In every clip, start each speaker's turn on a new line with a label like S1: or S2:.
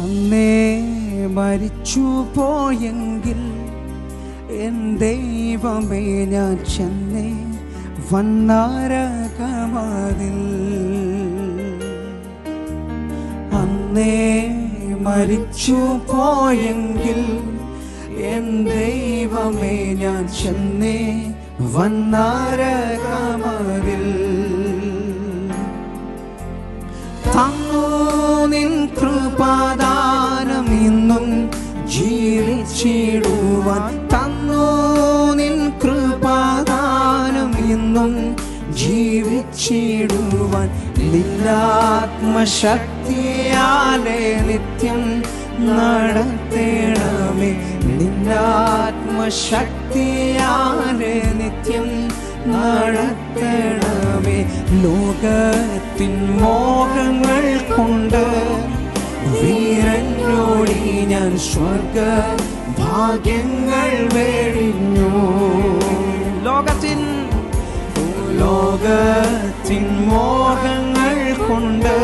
S1: അന്നേ മരിച്ചു പോയെങ്കിൽ എൻ ദൈവമേ ഞാൻ ചെന്നേ വന്നാരകമതിൽ. അന്നേ മരിച്ചു പോയെങ്കിൽ എൻ ദൈവമേ ഞാൻ ചെന്നേ വന്നാരകമതിൽ. തന്നു നിൻ കൃപാദാനം ജീവിച്ചിടുവാൻ നിന്നാത്മശക്തിയാലെ നിത്യം നടത്തേണമേ. നിന്നാത്മശക്തിയാലെ നിത്യം നടത്തണമേ. ലോകത്തിൻ മോഹങ്ങൾ കൊണ്ട് വീരനോടി ഞാൻ സ്വർഗ ഭാഗ്യങ്ങൾ വേടിഞ്ഞു. ലോകത്തിൻ മോഹങ്ങൾ കൊണ്ട്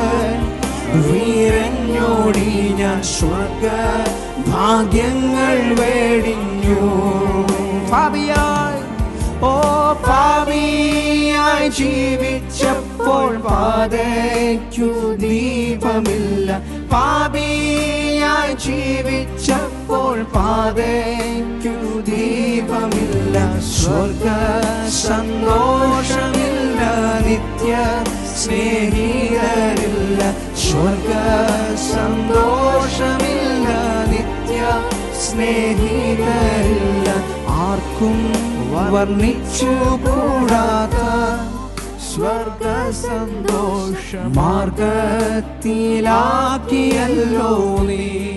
S1: വീരഞ്ഞോടി ഞാൻ സ്വർഗ ഭാഗ്യങ്ങൾ വേടിഞ്ഞു. ഭാവിയായി ഓ പാവിയായി ജീവിച്ചപ്പോൾ പാതയ്ക്കു ദീപമില്ല. പാപിയായി ജീവിച്ചപ്പോൾ പാതയ്ക്കു ദീപമില്ല. സ്വർഗ നിത്യ സ്നേഹിതരില്ല. സ്വർഗ സന്തോഷമില്ല നിത്യ സ്നേഹിതരില്ല. ആർക്കും വർണിച്ചു കൂടാത്ത സ്വർഗ സന്തോഷ. മാർഗത്തിലാക്കിയല്ലോ നീ.